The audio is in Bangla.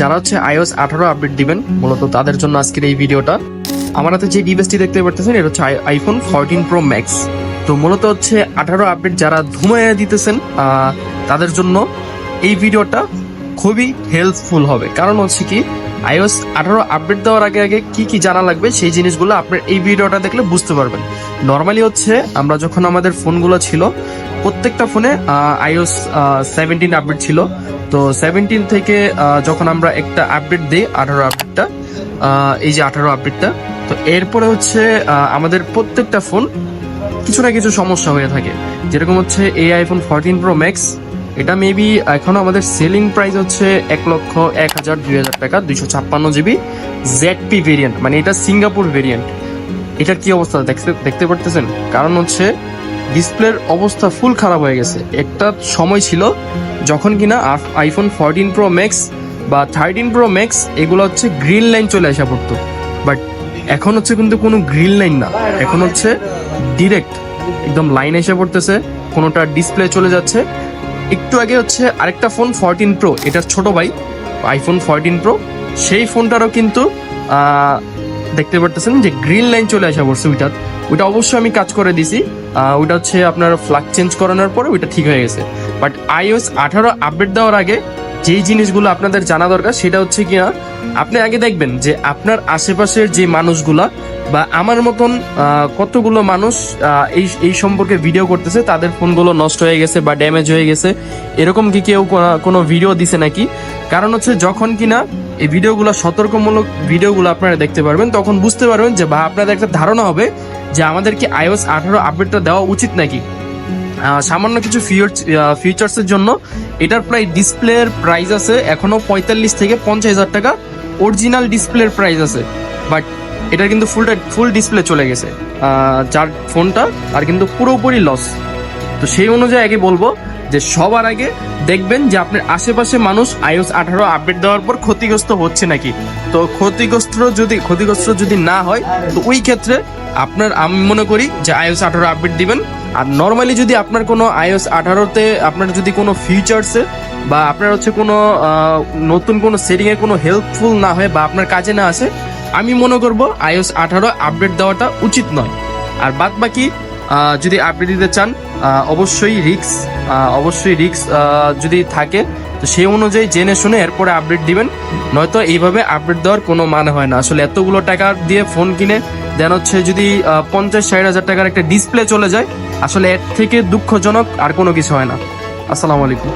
যারা হচ্ছে আইওএস আঠারো আপডেট দিবেন, মূলত তাদের জন্য আজকের এই ভিডিওটা। আমার হাতে যে ডিভাইসটি দেখতে পারতেছেন, এটা হচ্ছে আইফোন ফোরটিন প্রো ম্যাক্স তো মূলত হচ্ছে আঠারো আপডেট যারা ধুমাইয়া দিতেছেন তাদের জন্য এই ভিডিওটা খুবই হেল্পফুল হবে। কারণ হচ্ছে কি আইওএস আঠারো আপডেট দেওয়ার আগে আগে কি কি জানা লাগবে, সেই জিনিসগুলো আপনার এই ভিডিওটা দেখলে বুঝতে পারবেন। নর্মালি হচ্ছে আমরা যখন আমাদের ফোনগুলো ছিল, প্রত্যেকটা ফোনে আইওএস সেভেন্টিন আপডেট ছিল। তো সেভেন্টিন থেকে যখন আমরা একটা আপডেট দিই, আঠারো আপডেটটা এই যে আঠারো আপডেটটা তো এরপরে হচ্ছে আমাদের প্রত্যেকটা ফোন কিছু না কিছু সমস্যা হয়ে থাকে। যেরকম হচ্ছে এই আইফোন ফোরটিন প্রো ম্যাক্স এটা মেবি এখনও আমাদের সেলিং প্রাইস হচ্ছে এক লক্ষ, এক হাজার, দুই হাজার টাকা, দুইশো ছাপ্পান্ন জিবি জেডপি ভেরিয়েন্ট মানে এটা সিঙ্গাপুর ভেরিয়েন্ট এটার কি অবস্থা, দেখতে দেখতে পারতেছেন? কারণ হচ্ছে ডিসপ্লের অবস্থা ফুল খারাপ হয়ে গেছে। একটা সময় ছিল যখন কিনা আইফোন ফোরটিন প্রো ম্যাক্স বা থার্টিন প্রো ম্যাক্স এগুলো হচ্ছে গ্রিন লাইন চলে আসা পড়তো। বাট এখন হচ্ছে কিন্তু কোনো গ্রিন লাইন না। এখন হচ্ছে ডিরেক্ট একদম লাইন এসে পড়তেছে, কোনোটা ডিসপ্লে চলে যাচ্ছে। একটু আগে হচ্ছে আরেকটা ফোন ফোরটিন প্রো এটার ছোট ভাই আইফোন ফোরটিন প্রো সেই ফোনটারও কিন্তু দেখতে পারতেছেন যে গ্রিন লাইন চলে আসা পড়ছে ওইটা ওইটা অবশ্যই আমি কাজ করে দিছি। ওইটা হচ্ছে আপনার ফ্লাগ চেঞ্জ করানোর পরে ওইটা ঠিক হয়ে গেছে। বাট আইওএস আঠারো আপডেট দেওয়ার আগে যেই জিনিসগুলো আপনাদের জানা দরকার সেটা হচ্ছে কিনা, আপনি আগে দেখবেন যে আপনার আশেপাশের যে মানুষগুলা বা আমার মতন কতগুলো মানুষ এই এই সম্পর্কে ভিডিও করতেছে, তাদের ফোনগুলো নষ্ট হয়ে গেছে বা ড্যামেজ হয়ে গেছে। এরকম কি কেউ কোনো- ভিডিও দিছে নাকি? কারণ হচ্ছে যখন কিনা এই ভিডিওগুলো সতর্কমূলক ভিডিওগুলো আপনারা দেখতে পারবেন, তখন বুঝতে পারবেন যে, বা আপনাদের একটা ধারণা হবে যে আমাদের আমাদেরকে আইওএস আঠারো আপডেটটা দেওয়া উচিত নাকি। সামান্য কিছু ফিচার্সের জন্য এটার প্রায় ডিসপ্লের প্রাইস আছে, এখনও পঁয়তাল্লিশ থেকে পঞ্চাশ হাজার টাকা। অরিজিনাল ডিসপ্লের প্রাইস আছে। বাট এটা কিন্তু ফুলটা ফুল ডিসপ্লে চলে গেছে। যার ফোনটা আর কিন্তু পুরোপুরি লস তো সেই অনুযায়ী আগে বলব যে সবার আগে দেখবেন যে আপনার আশেপাশে মানুষ আইওস আঠারো আপডেট দেওয়ার পর ক্ষতিগ্রস্ত হচ্ছে নাকি? তো ক্ষতিগ্রস্ত যদি ক্ষতিগ্রস্ত যদি না হয়, তো ওই ক্ষেত্রে আপনার আমি মনে করি যে আইওস আঠারো আপডেট দিবেন। আর নর্মালি যদি আপনার কোনো আইওস আঠারোতে আপনার যদি কোনো ফিচার্সে বা আপনার হচ্ছে কোনো নতুন কোনো সেটিংয়ে কোনো হেল্পফুল না হয় বা আপনার কাজে না আসে আমি মনে করব আইওস আঠারো আপডেট দেওয়াটা উচিত নয়। আর বাদ বাকি যদি আপডেট দিতে চান অবশ্যই রিক্স অবশ্যই রিক্স যদি থাকে, তো সেই অনুযায়ী জেনে শুনে এরপরে আপডেট দিবেন। নয়তো এইভাবে আপডেট দেওয়ার কোনো মানে হয় না। আসলে এতগুলো টাকা দিয়ে ফোন কিনে দেন হচ্ছে যদি পঞ্চাশ, ষাট হাজার টাকার একটা ডিসপ্লে চলে যায়, আসলে এর থেকে দুঃখজনক আর কোনো কিছু হয় না। আসসালামু আলাইকুম।